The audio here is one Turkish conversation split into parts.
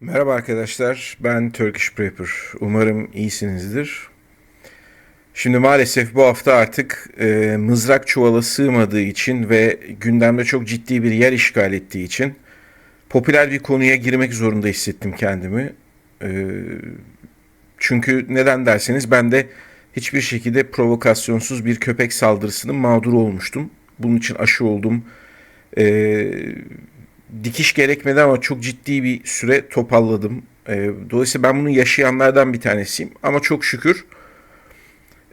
Merhaba arkadaşlar, ben Turkish Prepper. Umarım iyisinizdir. Şimdi maalesef bu hafta artık e, mızrak çuvala sığmadığı için ve gündemde çok ciddi bir yer işgal ettiği için popüler bir konuya girmek zorunda hissettim kendimi. E, çünkü neden derseniz ben de hiçbir şekilde provokasyonsuz bir köpek saldırısının mağduru olmuştum. Bunun için aşı oldum. E, dikiş gerekmedi ama çok ciddi bir süre topalladım. E, dolayısıyla ben bunu yaşayanlardan bir tanesiyim. Ama çok şükür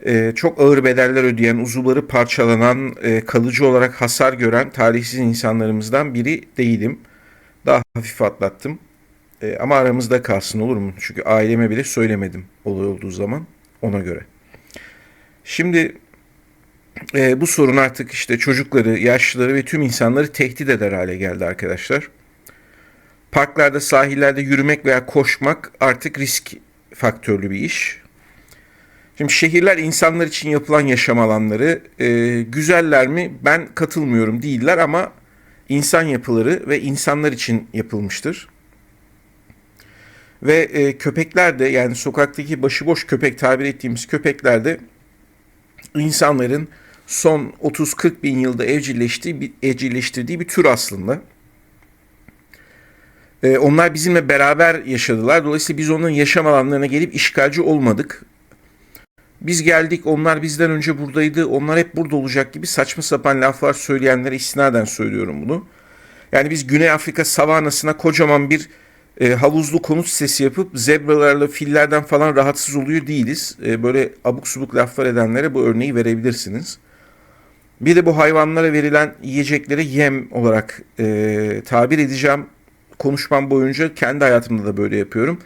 e, çok ağır bedeller ödeyen, uzuvları parçalanan, e, kalıcı olarak hasar gören talihsiz insanlarımızdan biri değilim. Daha hafif atlattım. E, ama aramızda kalsın olur mu? Çünkü aileme bile söylemedim olay olduğu zaman ona göre. Şimdi e, bu sorun artık işte çocukları, yaşlıları ve tüm insanları tehdit eder hale geldi arkadaşlar. Parklarda, sahillerde yürümek veya koşmak artık risk faktörlü bir iş. Şimdi şehirler insanlar için yapılan yaşam alanları e, güzeller mi? Ben katılmıyorum değiller ama insan yapıları ve insanlar için yapılmıştır. Ve e, köpekler de yani sokaktaki başıboş köpek tabir ettiğimiz köpekler de insanların son 30-40 bin yılda evcilleştiği evcilleştirdiği bir tür aslında. Ee, onlar bizimle beraber yaşadılar. Dolayısıyla biz onların yaşam alanlarına gelip işgalci olmadık. Biz geldik, onlar bizden önce buradaydı, onlar hep burada olacak gibi saçma sapan laflar söyleyenlere istinaden söylüyorum bunu. Yani biz Güney Afrika savanasına kocaman bir e, havuzlu konut sitesi yapıp zebralarla, fillerden falan rahatsız oluyor değiliz. E, böyle abuk subuk laflar edenlere bu örneği verebilirsiniz. Bir de bu hayvanlara verilen yiyeceklere yem olarak e, tabir edeceğim. Konuşmam boyunca kendi hayatımda da böyle yapıyorum.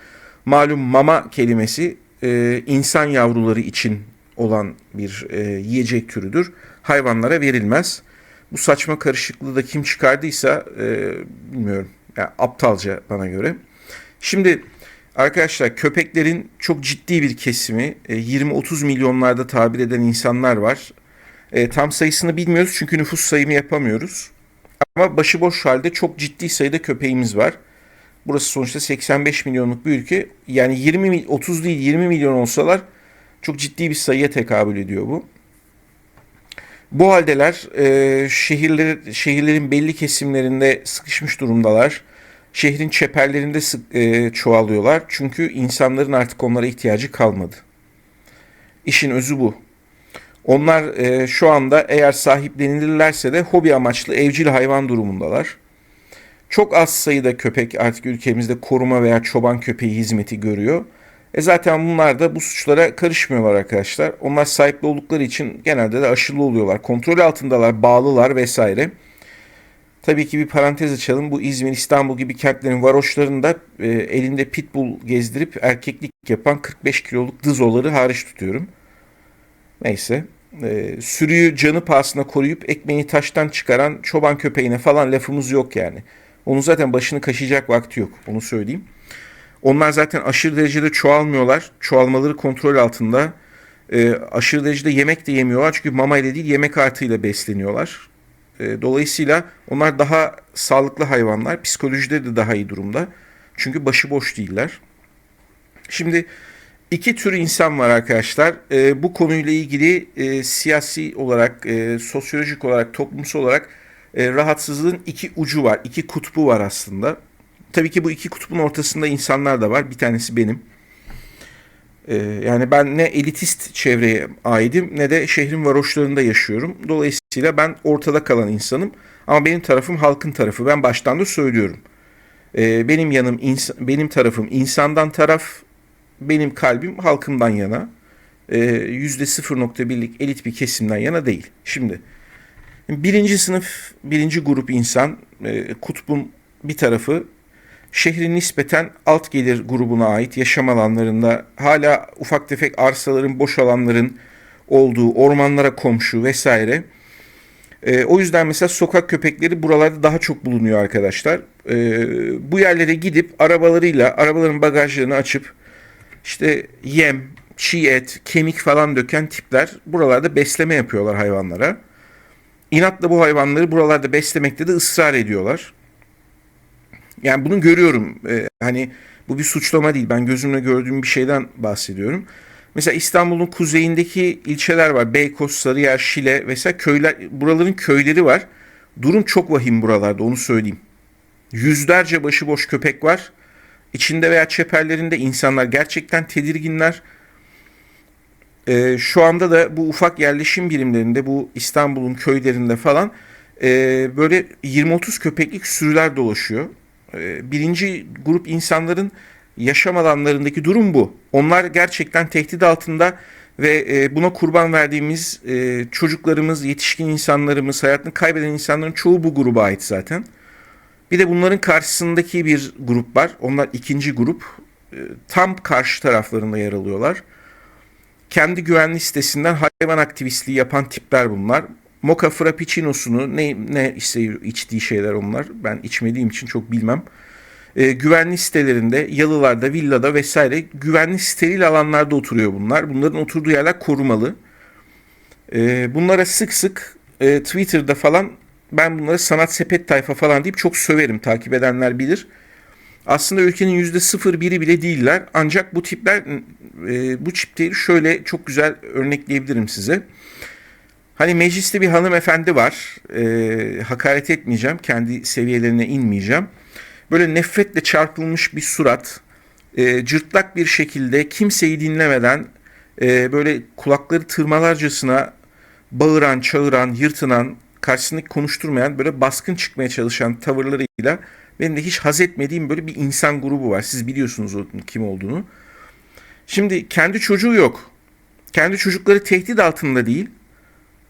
Malum mama kelimesi e, insan yavruları için olan bir e, yiyecek türüdür. Hayvanlara verilmez. Bu saçma karışıklığı da kim çıkardıysa e, bilmiyorum. Yani aptalca bana göre. Şimdi arkadaşlar köpeklerin çok ciddi bir kesimi e, 20-30 milyonlarda tabir eden insanlar var. E, tam sayısını bilmiyoruz çünkü nüfus sayımı yapamıyoruz. Ama başıboş halde çok ciddi sayıda köpeğimiz var. Burası sonuçta 85 milyonluk bir ülke. Yani 20 30 değil 20 milyon olsalar çok ciddi bir sayıya tekabül ediyor bu. Bu haldeler e, şehirler, şehirlerin belli kesimlerinde sıkışmış durumdalar. Şehrin çeperlerinde sık, e, çoğalıyorlar. Çünkü insanların artık onlara ihtiyacı kalmadı. İşin özü bu. Onlar e, şu anda eğer sahiplenilirlerse de hobi amaçlı evcil hayvan durumundalar. Çok az sayıda köpek artık ülkemizde koruma veya çoban köpeği hizmeti görüyor. E zaten bunlar da bu suçlara karışmıyorlar arkadaşlar. Onlar sahipli oldukları için genelde de aşılı oluyorlar. Kontrol altındalar, bağlılar vesaire. Tabii ki bir parantez açalım. Bu İzmir, İstanbul gibi kentlerin varoşlarında e, elinde pitbull gezdirip erkeklik yapan 45 kiloluk dızoları hariç tutuyorum. Neyse. E, sürüyü canı pahasına koruyup ekmeğini taştan çıkaran çoban köpeğine falan lafımız yok yani. Onun zaten başını kaşıyacak vakti yok. Onu söyleyeyim. Onlar zaten aşırı derecede çoğalmıyorlar. Çoğalmaları kontrol altında. E, aşırı derecede yemek de yemiyorlar. Çünkü mama ile değil yemek artıyla besleniyorlar. E, dolayısıyla onlar daha sağlıklı hayvanlar. Psikolojide de daha iyi durumda. Çünkü başıboş değiller. Şimdi iki tür insan var arkadaşlar. E, bu konuyla ilgili e, siyasi olarak, e, sosyolojik olarak, toplumsal olarak e, rahatsızlığın iki ucu var. iki kutbu var aslında. Tabii ki bu iki kutbun ortasında insanlar da var. Bir tanesi benim. E, yani ben ne elitist çevreye aidim ne de şehrin varoşlarında yaşıyorum. Dolayısıyla ben ortada kalan insanım. Ama benim tarafım halkın tarafı. Ben baştan da söylüyorum. E, benim yanım, benim tarafım insandan taraf, benim kalbim halkımdan yana. Yüzde 0.1'lik elit bir kesimden yana değil. Şimdi birinci sınıf, birinci grup insan, e, kutbun bir tarafı şehrin nispeten alt gelir grubuna ait yaşam alanlarında hala ufak tefek arsaların, boş alanların olduğu, ormanlara komşu vesaire. E, o yüzden mesela sokak köpekleri buralarda daha çok bulunuyor arkadaşlar. E, bu yerlere gidip arabalarıyla arabaların bagajlarını açıp işte yem, çiğ et, kemik falan döken tipler buralarda besleme yapıyorlar hayvanlara. İnatla bu hayvanları buralarda beslemekte de ısrar ediyorlar. Yani bunu görüyorum. Ee, hani bu bir suçlama değil. Ben gözümle gördüğüm bir şeyden bahsediyorum. Mesela İstanbul'un kuzeyindeki ilçeler var. Beykoz, Sarıyer, Şile vesaire köyler, buraların köyleri var. Durum çok vahim buralarda onu söyleyeyim. Yüzlerce başıboş köpek var. İçinde veya çeperlerinde insanlar gerçekten tedirginler. Ee, şu anda da bu ufak yerleşim birimlerinde bu İstanbul'un köylerinde falan e, böyle 20-30 köpeklik sürüler dolaşıyor. E, birinci grup insanların yaşam alanlarındaki durum bu. Onlar gerçekten tehdit altında ve e, buna kurban verdiğimiz e, çocuklarımız, yetişkin insanlarımız, hayatını kaybeden insanların çoğu bu gruba ait zaten. Bir de bunların karşısındaki bir grup var. Onlar ikinci grup. E, tam karşı taraflarında yer alıyorlar. Kendi güvenli sitesinden hayvan aktivistliği yapan tipler bunlar. Mocha Frappuccino'sunu ne, ne işte içtiği şeyler onlar. Ben içmediğim için çok bilmem. E, güvenli sitelerinde, yalılarda, villada vesaire güvenli steril alanlarda oturuyor bunlar. Bunların oturduğu yerler korumalı. E, bunlara sık sık e, Twitter'da falan ben bunları sanat sepet tayfa falan deyip çok söverim. Takip edenler bilir. Aslında ülkenin yüzde sıfır biri bile değiller. Ancak bu tipler e, bu çipleri şöyle çok güzel örnekleyebilirim size. Hani mecliste bir hanımefendi var. E, hakaret etmeyeceğim. Kendi seviyelerine inmeyeceğim. Böyle nefretle çarpılmış bir surat. E, cırtlak bir şekilde kimseyi dinlemeden böyle kulakları tırmalarcasına bağıran, çağıran, yırtınan, karşısındaki konuşturmayan böyle baskın çıkmaya çalışan tavırlarıyla benim de hiç haz etmediğim böyle bir insan grubu var. Siz biliyorsunuz o kim olduğunu. Şimdi kendi çocuğu yok. Kendi çocukları tehdit altında değil.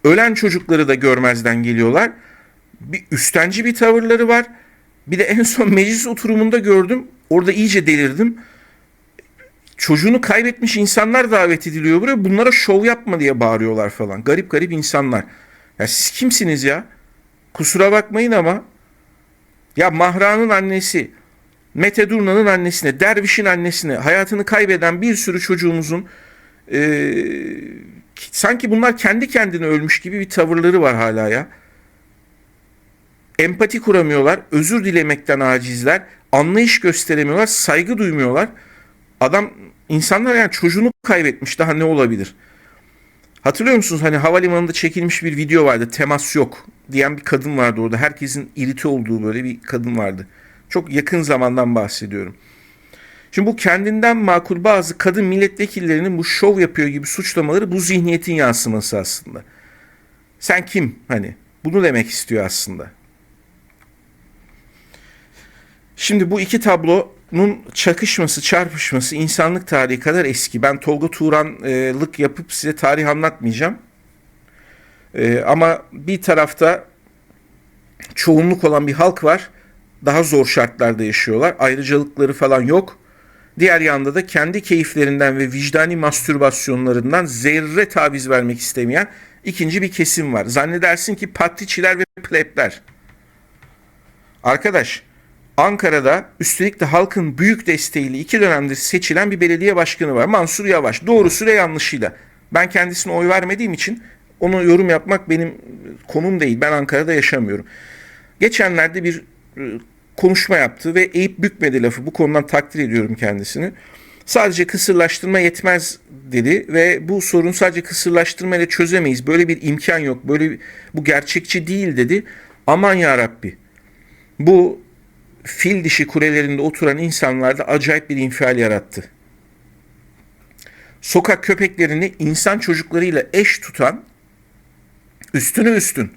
Ölen çocukları da görmezden geliyorlar. Bir üstenci bir tavırları var. Bir de en son meclis oturumunda gördüm. Orada iyice delirdim. Çocuğunu kaybetmiş insanlar davet ediliyor buraya. Bunlara şov yapma diye bağırıyorlar falan. Garip garip insanlar. Ya siz kimsiniz ya? Kusura bakmayın ama ya Mahra'nın annesi, Mete Durna'nın annesine, Derviş'in annesine hayatını kaybeden bir sürü çocuğumuzun e, sanki bunlar kendi kendine ölmüş gibi bir tavırları var hala ya. Empati kuramıyorlar, özür dilemekten acizler, anlayış gösteremiyorlar, saygı duymuyorlar. Adam insanlar yani çocuğunu kaybetmiş daha ne olabilir? Hatırlıyor musunuz hani havalimanında çekilmiş bir video vardı temas yok diyen bir kadın vardı orada. Herkesin irite olduğu böyle bir kadın vardı. Çok yakın zamandan bahsediyorum. Şimdi bu kendinden makul bazı kadın milletvekillerinin bu şov yapıyor gibi suçlamaları bu zihniyetin yansıması aslında. Sen kim hani? Bunu demek istiyor aslında. Şimdi bu iki tablonun çakışması, çarpışması insanlık tarihi kadar eski. Ben Tolga Turanlık yapıp size tarih anlatmayacağım. Ee, ama bir tarafta çoğunluk olan bir halk var. Daha zor şartlarda yaşıyorlar. Ayrıcalıkları falan yok. Diğer yanda da kendi keyiflerinden ve vicdani mastürbasyonlarından zerre taviz vermek istemeyen ikinci bir kesim var. Zannedersin ki patriçiler ve plebler. Arkadaş Ankara'da üstelik de halkın büyük desteğiyle iki dönemdir seçilen bir belediye başkanı var. Mansur Yavaş. Doğrusu ve yanlışıyla. Ben kendisine oy vermediğim için onu yorum yapmak benim konum değil. Ben Ankara'da yaşamıyorum. Geçenlerde bir e, konuşma yaptı ve eğip bükmedi lafı. Bu konudan takdir ediyorum kendisini. Sadece kısırlaştırma yetmez dedi ve bu sorun sadece kısırlaştırma ile çözemeyiz. Böyle bir imkan yok. Böyle bir, bu gerçekçi değil dedi. Aman ya Rabbi. Bu fil dişi kulelerinde oturan insanlarda acayip bir infial yarattı. Sokak köpeklerini insan çocuklarıyla eş tutan üstüne üstün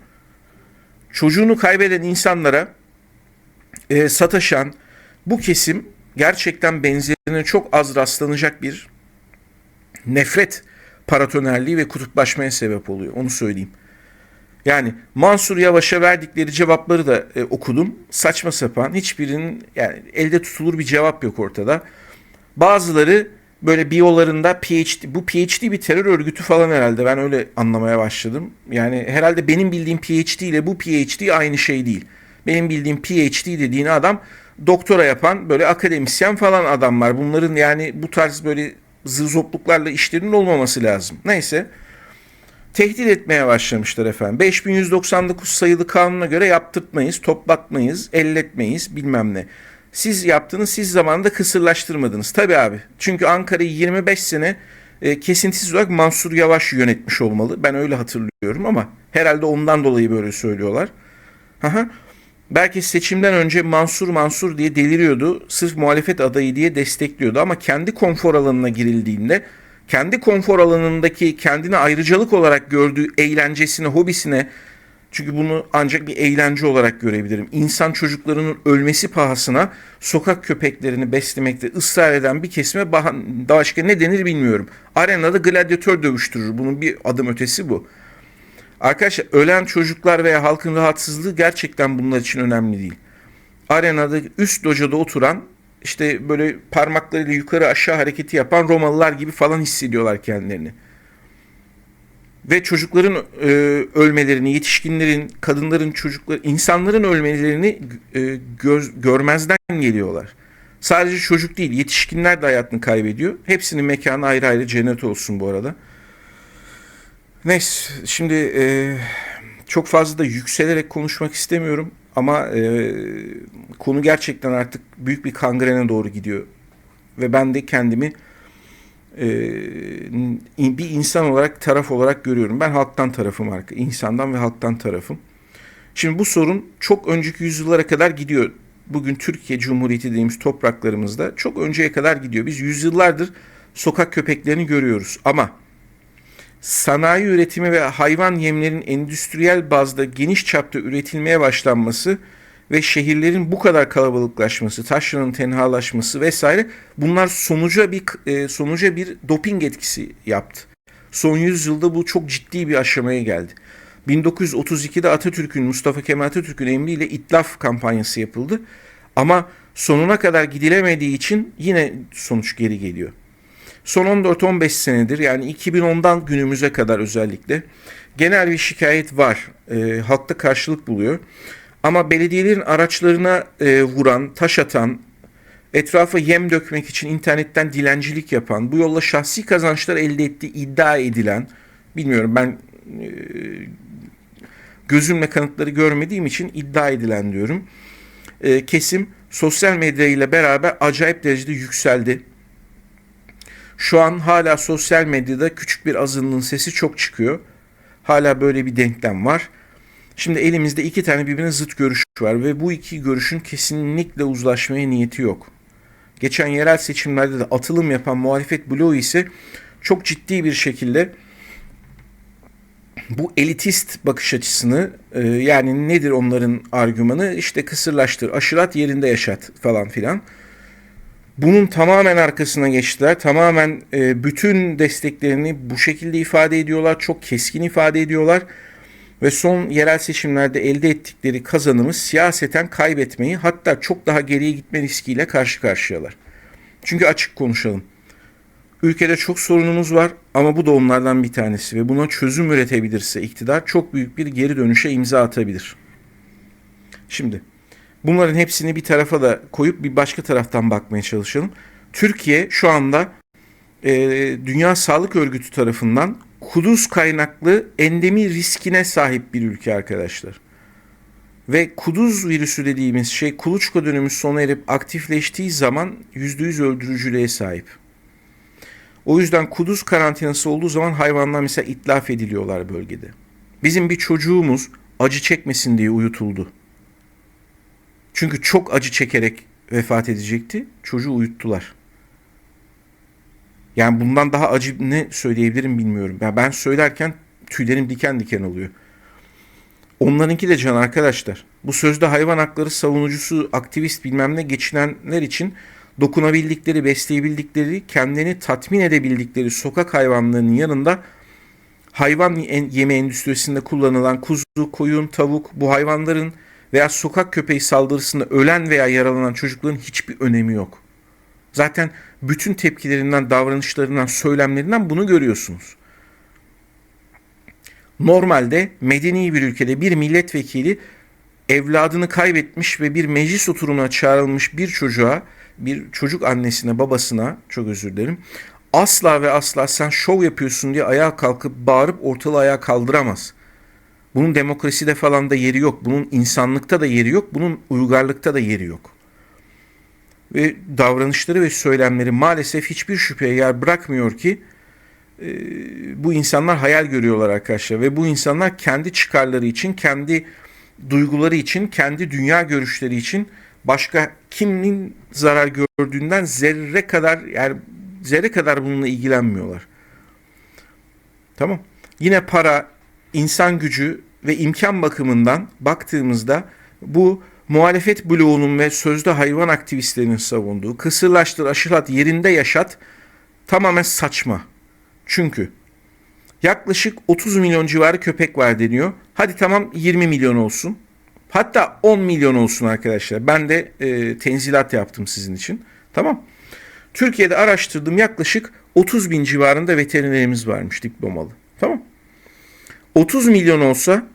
çocuğunu kaybeden insanlara e, sataşan bu kesim gerçekten benzerine çok az rastlanacak bir nefret paratonerliği ve kutuplaşmaya sebep oluyor. Onu söyleyeyim. Yani Mansur Yavaş'a verdikleri cevapları da e, okudum. Saçma sapan hiçbirinin yani elde tutulur bir cevap yok ortada. Bazıları böyle biyolarında PhD, bu PhD bir terör örgütü falan herhalde ben öyle anlamaya başladım. Yani herhalde benim bildiğim PhD ile bu PhD aynı şey değil. Benim bildiğim PhD dediğin adam doktora yapan böyle akademisyen falan adamlar. Bunların yani bu tarz böyle zırzopluklarla işlerinin olmaması lazım. Neyse tehdit etmeye başlamışlar efendim. 5199 sayılı kanuna göre yaptırtmayız, toplatmayız, elletmeyiz bilmem ne. Siz yaptınız, siz zamanında kısırlaştırmadınız. Tabii abi. Çünkü Ankara'yı 25 sene e, kesintisiz olarak Mansur Yavaş yönetmiş olmalı. Ben öyle hatırlıyorum ama herhalde ondan dolayı böyle söylüyorlar. Aha. Belki seçimden önce Mansur Mansur diye deliriyordu. Sırf muhalefet adayı diye destekliyordu ama kendi konfor alanına girildiğinde kendi konfor alanındaki kendine ayrıcalık olarak gördüğü eğlencesine, hobisine çünkü bunu ancak bir eğlence olarak görebilirim. İnsan çocuklarının ölmesi pahasına sokak köpeklerini beslemekte ısrar eden bir kesime başka ne denir bilmiyorum. Arenada gladyatör dövüştürür. Bunun bir adım ötesi bu. Arkadaşlar ölen çocuklar veya halkın rahatsızlığı gerçekten bunlar için önemli değil. Arenada üst locada oturan işte böyle parmaklarıyla yukarı aşağı hareketi yapan Romalılar gibi falan hissediyorlar kendilerini. Ve çocukların e, ölmelerini, yetişkinlerin, kadınların, çocuklar, insanların ölmelerini e, göz, görmezden geliyorlar. Sadece çocuk değil, yetişkinler de hayatını kaybediyor. Hepsinin mekanı ayrı ayrı cennet olsun bu arada. Neyse, şimdi e, çok fazla da yükselerek konuşmak istemiyorum. Ama e, konu gerçekten artık büyük bir kangrene doğru gidiyor. Ve ben de kendimi e, bir insan olarak, taraf olarak görüyorum. Ben halktan tarafım artık. insandan ve halktan tarafım. Şimdi bu sorun çok önceki yüzyıllara kadar gidiyor. Bugün Türkiye Cumhuriyeti dediğimiz topraklarımızda çok önceye kadar gidiyor. Biz yüzyıllardır sokak köpeklerini görüyoruz. Ama sanayi üretimi ve hayvan yemlerin endüstriyel bazda geniş çapta üretilmeye başlanması ve şehirlerin bu kadar kalabalıklaşması, taşranın tenhalaşması vesaire bunlar sonuca bir e, sonuca bir doping etkisi yaptı. Son yüzyılda bu çok ciddi bir aşamaya geldi. 1932'de Atatürk'ün, Mustafa Kemal Atatürk'ün emriyle itlaf kampanyası yapıldı. Ama sonuna kadar gidilemediği için yine sonuç geri geliyor. Son 14-15 senedir yani 2010'dan günümüze kadar özellikle genel bir şikayet var. E, halkta karşılık buluyor. Ama belediyelerin araçlarına e, vuran, taş atan, etrafa yem dökmek için internetten dilencilik yapan, bu yolla şahsi kazançlar elde ettiği iddia edilen, bilmiyorum ben e, gözümle kanıtları görmediğim için iddia edilen diyorum. E, kesim sosyal medya ile beraber acayip derecede yükseldi. Şu an hala sosyal medyada küçük bir azınlığın sesi çok çıkıyor. Hala böyle bir denklem var. Şimdi elimizde iki tane birbirine zıt görüş var ve bu iki görüşün kesinlikle uzlaşmaya niyeti yok. Geçen yerel seçimlerde de atılım yapan muhalefet bloğu ise çok ciddi bir şekilde bu elitist bakış açısını e, yani nedir onların argümanı işte kısırlaştır, aşırat yerinde yaşat falan filan bunun tamamen arkasına geçtiler. Tamamen e, bütün desteklerini bu şekilde ifade ediyorlar. Çok keskin ifade ediyorlar. Ve son yerel seçimlerde elde ettikleri kazanımı siyaseten kaybetmeyi hatta çok daha geriye gitme riskiyle karşı karşıyalar. Çünkü açık konuşalım. Ülkede çok sorunumuz var ama bu da onlardan bir tanesi ve buna çözüm üretebilirse iktidar çok büyük bir geri dönüşe imza atabilir. Şimdi Bunların hepsini bir tarafa da koyup bir başka taraftan bakmaya çalışalım. Türkiye şu anda e, Dünya Sağlık Örgütü tarafından kuduz kaynaklı endemi riskine sahip bir ülke arkadaşlar. Ve kuduz virüsü dediğimiz şey kuluçka dönümü sona erip aktifleştiği zaman %100 öldürücülüğe sahip. O yüzden kuduz karantinası olduğu zaman hayvanlar mesela itlaf ediliyorlar bölgede. Bizim bir çocuğumuz acı çekmesin diye uyutuldu. Çünkü çok acı çekerek vefat edecekti. Çocuğu uyuttular. Yani bundan daha acı ne söyleyebilirim bilmiyorum. Yani ben söylerken tüylerim diken diken oluyor. Onlarınki de can arkadaşlar. Bu sözde hayvan hakları savunucusu, aktivist bilmem ne geçinenler için dokunabildikleri, besleyebildikleri, kendini tatmin edebildikleri sokak hayvanlarının yanında hayvan yeme endüstrisinde kullanılan kuzu, koyun, tavuk bu hayvanların veya sokak köpeği saldırısında ölen veya yaralanan çocukların hiçbir önemi yok. Zaten bütün tepkilerinden, davranışlarından, söylemlerinden bunu görüyorsunuz. Normalde medeni bir ülkede bir milletvekili evladını kaybetmiş ve bir meclis oturumuna çağrılmış bir çocuğa, bir çocuk annesine, babasına, çok özür dilerim, asla ve asla sen şov yapıyorsun diye ayağa kalkıp bağırıp ortalığı ayağa kaldıramaz. Bunun demokraside falan da yeri yok. Bunun insanlıkta da yeri yok. Bunun uygarlıkta da yeri yok. ve davranışları ve söylemleri maalesef hiçbir şüpheye yer bırakmıyor ki e, bu insanlar hayal görüyorlar arkadaşlar ve bu insanlar kendi çıkarları için, kendi duyguları için, kendi dünya görüşleri için başka kimin zarar gördüğünden zerre kadar yani zerre kadar bununla ilgilenmiyorlar. Tamam. Yine para, insan gücü ve imkan bakımından baktığımızda bu muhalefet bloğunun ve sözde hayvan aktivistlerinin savunduğu kısırlaştır, aşılat, yerinde yaşat tamamen saçma. Çünkü yaklaşık 30 milyon civarı köpek var deniyor. Hadi tamam 20 milyon olsun. Hatta 10 milyon olsun arkadaşlar. Ben de e, tenzilat yaptım sizin için. Tamam. Türkiye'de araştırdığım yaklaşık 30 bin civarında veterinerimiz varmış diplomalı. Tamam. 30 milyon olsa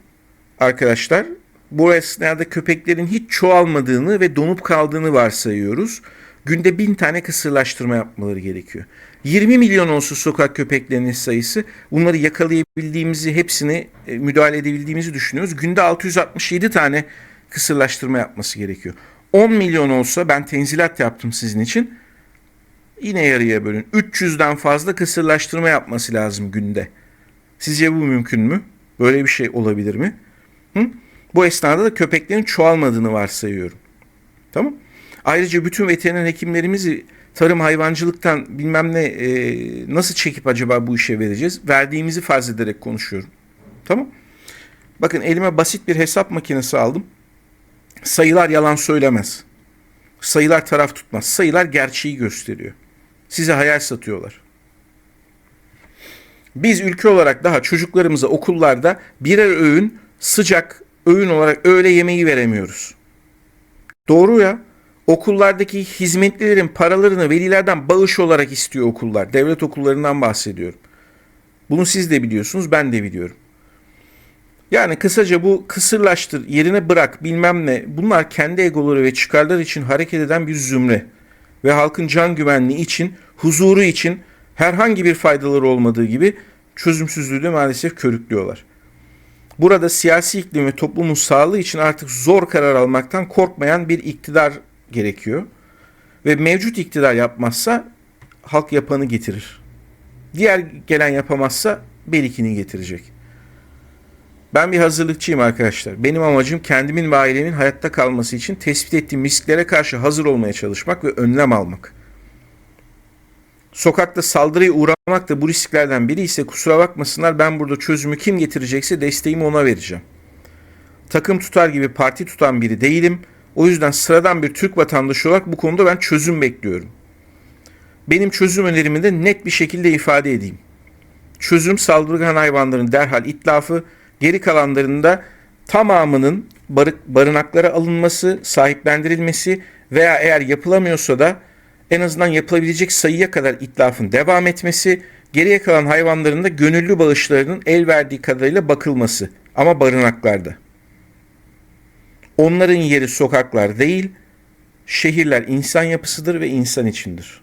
arkadaşlar bu esnada köpeklerin hiç çoğalmadığını ve donup kaldığını varsayıyoruz. Günde bin tane kısırlaştırma yapmaları gerekiyor. 20 milyon olsa sokak köpeklerinin sayısı bunları yakalayabildiğimizi hepsini e, müdahale edebildiğimizi düşünüyoruz. Günde 667 tane kısırlaştırma yapması gerekiyor. 10 milyon olsa ben tenzilat yaptım sizin için. Yine yarıya bölün. 300'den fazla kısırlaştırma yapması lazım günde. Sizce bu mümkün mü? Böyle bir şey olabilir mi? Hı? Bu esnada da köpeklerin çoğalmadığını varsayıyorum. Tamam? Ayrıca bütün veteriner hekimlerimizi tarım hayvancılıktan bilmem ne e, nasıl çekip acaba bu işe vereceğiz? Verdiğimizi farz ederek konuşuyorum. Tamam? Bakın elime basit bir hesap makinesi aldım. Sayılar yalan söylemez. Sayılar taraf tutmaz. Sayılar gerçeği gösteriyor. Size hayal satıyorlar. Biz ülke olarak daha çocuklarımıza okullarda birer öğün sıcak öğün olarak öğle yemeği veremiyoruz. Doğru ya. Okullardaki hizmetlilerin paralarını velilerden bağış olarak istiyor okullar. Devlet okullarından bahsediyorum. Bunu siz de biliyorsunuz, ben de biliyorum. Yani kısaca bu kısırlaştır, yerine bırak bilmem ne bunlar kendi egoları ve çıkarlar için hareket eden bir zümre. Ve halkın can güvenliği için, huzuru için herhangi bir faydaları olmadığı gibi çözümsüzlüğü de maalesef körüklüyorlar. Burada siyasi iklim ve toplumun sağlığı için artık zor karar almaktan korkmayan bir iktidar gerekiyor. Ve mevcut iktidar yapmazsa halk yapanı getirir. Diğer gelen yapamazsa belikini getirecek. Ben bir hazırlıkçıyım arkadaşlar. Benim amacım kendimin ve ailemin hayatta kalması için tespit ettiğim risklere karşı hazır olmaya çalışmak ve önlem almak. Sokakta saldırıya uğramak da bu risklerden biri ise kusura bakmasınlar ben burada çözümü kim getirecekse desteğimi ona vereceğim. Takım tutar gibi parti tutan biri değilim. O yüzden sıradan bir Türk vatandaşı olarak bu konuda ben çözüm bekliyorum. Benim çözüm önerimi de net bir şekilde ifade edeyim. Çözüm saldırgan hayvanların derhal itlafı, geri kalanlarında tamamının barık, barınaklara alınması, sahiplendirilmesi veya eğer yapılamıyorsa da en azından yapılabilecek sayıya kadar itlafın devam etmesi, geriye kalan hayvanların da gönüllü bağışlarının el verdiği kadarıyla bakılması ama barınaklarda. Onların yeri sokaklar değil, şehirler insan yapısıdır ve insan içindir.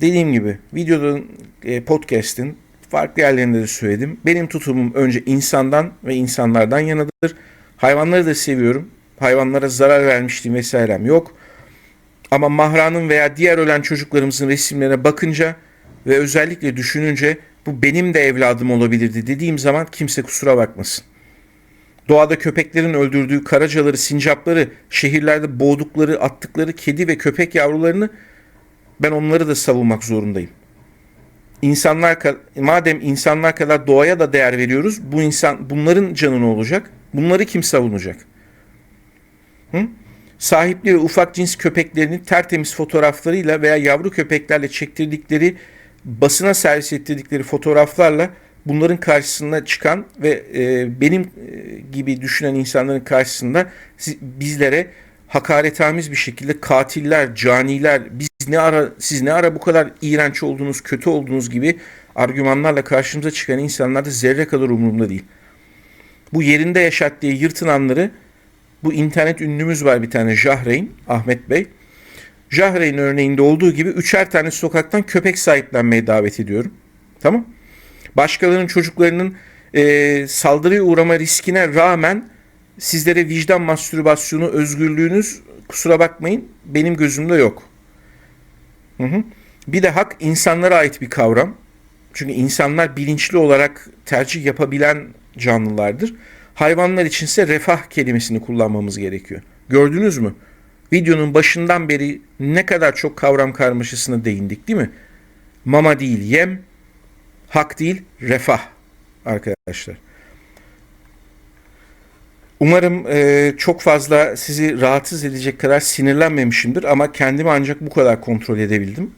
Dediğim gibi videonun, e, podcast'in farklı yerlerinde de söyledim. Benim tutumum önce insandan ve insanlardan yanadır. Hayvanları da seviyorum. Hayvanlara zarar vermişliğim vesairem yok. Ama Mahra'nın veya diğer ölen çocuklarımızın resimlerine bakınca ve özellikle düşününce bu benim de evladım olabilirdi dediğim zaman kimse kusura bakmasın. Doğada köpeklerin öldürdüğü karacaları, sincapları, şehirlerde boğdukları, attıkları kedi ve köpek yavrularını ben onları da savunmak zorundayım. İnsanlar madem insanlar kadar doğaya da değer veriyoruz, bu insan bunların canı ne olacak? Bunları kim savunacak? Hı? Sahipli ve ufak cins köpeklerini tertemiz fotoğraflarıyla veya yavru köpeklerle çektirdikleri, basına servis ettirdikleri fotoğraflarla bunların karşısına çıkan ve e, benim e, gibi düşünen insanların karşısında bizlere hakaretamiz bir şekilde katiller, caniler, biz ne ara siz ne ara bu kadar iğrenç oldunuz, kötü oldunuz gibi argümanlarla karşımıza çıkan insanlar da zerre kadar umurumda değil. Bu yerinde yaşat diye yırtınanları bu internet ünlümüz var bir tane Jahreyn, Ahmet Bey. Jahreyn örneğinde olduğu gibi üçer tane sokaktan köpek sahiplenmeye davet ediyorum. Tamam Başkalarının çocuklarının e, saldırıya uğrama riskine rağmen sizlere vicdan mastürbasyonu özgürlüğünüz kusura bakmayın benim gözümde yok. Hı hı. Bir de hak insanlara ait bir kavram. Çünkü insanlar bilinçli olarak tercih yapabilen canlılardır. Hayvanlar içinse refah kelimesini kullanmamız gerekiyor. Gördünüz mü? Videonun başından beri ne kadar çok kavram karmaşasına değindik değil mi? Mama değil yem, hak değil refah arkadaşlar. Umarım e, çok fazla sizi rahatsız edecek kadar sinirlenmemişimdir ama kendimi ancak bu kadar kontrol edebildim.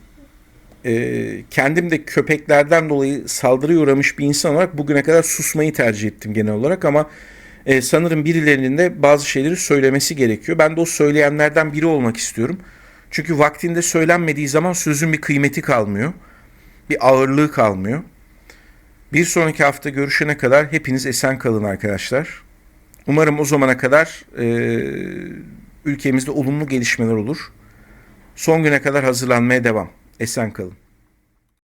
E, kendim de köpeklerden dolayı saldırıya uğramış bir insan olarak bugüne kadar susmayı tercih ettim genel olarak ama e, sanırım birilerinin de bazı şeyleri söylemesi gerekiyor. Ben de o söyleyenlerden biri olmak istiyorum. Çünkü vaktinde söylenmediği zaman sözün bir kıymeti kalmıyor. Bir ağırlığı kalmıyor. Bir sonraki hafta görüşene kadar hepiniz esen kalın arkadaşlar. Umarım o zamana kadar e, ülkemizde olumlu gelişmeler olur. Son güne kadar hazırlanmaya devam. Esen kalın.